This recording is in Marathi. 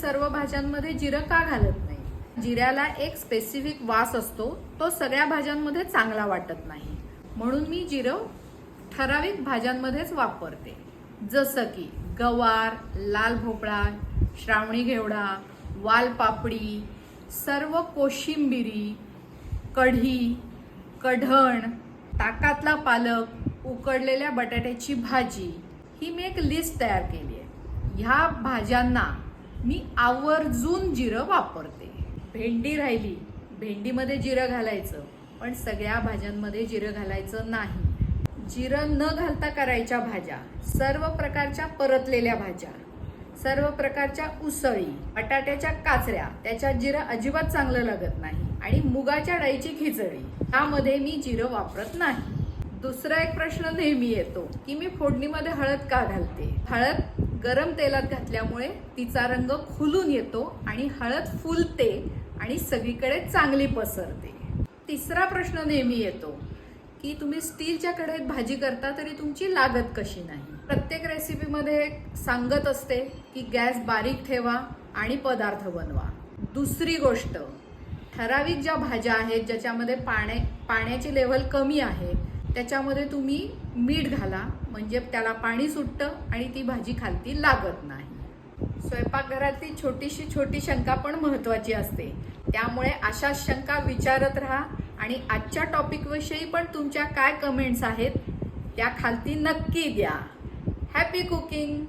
सर्व भाज्यांमध्ये जिरं का घालत नाही? जिऱ्याला एक स्पेसिफिक वास असतो तो सगळ्या भाज्यांमध्ये चांगला वाटत नाही. म्हणून मी जिरं ठराविक भाज्यांमध्येच वापरते. जसं की गवार लाल भोपळा श्रावणी घेवडा वालपापडी सर्व कोशिंबिरी कढी कढण ताकातला पालक उकडलेल्या बटाट्याची भाजी ही मी एक लिस्ट तयार केली आहे. ह्या भाज्यांना मी आवर्जून जिरं वापरते. भेंडी राहिली भेंडीमध्ये जिरं घालायचं पण सगळ्या भाज्यांमध्ये जिरं घालायचं नाही. जिरं न घालता करायच्या भाज्या सर्व प्रकारच्या परतलेल्या भाज्या सर्व प्रकारच्या उसळी बटाट्याच्या काचऱ्या त्याच्यात जिरं अजिबात चांगलं लागत नाही आणि मुगाच्या डाळीची खिचडी त्यामध्ये मी जिरं वापरत नाही. दुसरा एक प्रश्न नेहमी येतो की मी फोडणीमध्ये हळद का घालते? हळद गरम तेलात घातल्यामुळे तिचा रंग खुलून येतो आणि हळद फुलते आणि सगळीकडे चांगली पसरते. तिसरा प्रश्न नेहमी येतो की तुम्ही स्टीलच्या कढईत भाजी करता तरी तुमची लागत कशी नाही? प्रत्येक रेसिपीमध्ये सांगत असते की गॅस बारीक ठेवा आणि पदार्थ बनवा. दुसरी गोष्ट ठराविक ज्या भाज्या आहेत ज्याच्यामध्ये पाण्या पाण्याची लेवल कमी आहे त्याच्यामध्ये तुम्ही मीठ घाला म्हणजे त्याला पाणी सुटतं आणि ती भाजी खालती लागत नाही. स्वयंपाकघरातली छोटीशी छोटी शंका पण महत्त्वाची असते. त्यामुळे अशा शंका विचारत राहा आणि आजच्या टॉपिकविषयी पण तुमच्या काय कमेंट्स आहेत त्या खालती नक्की द्या हॅपी कुकिंग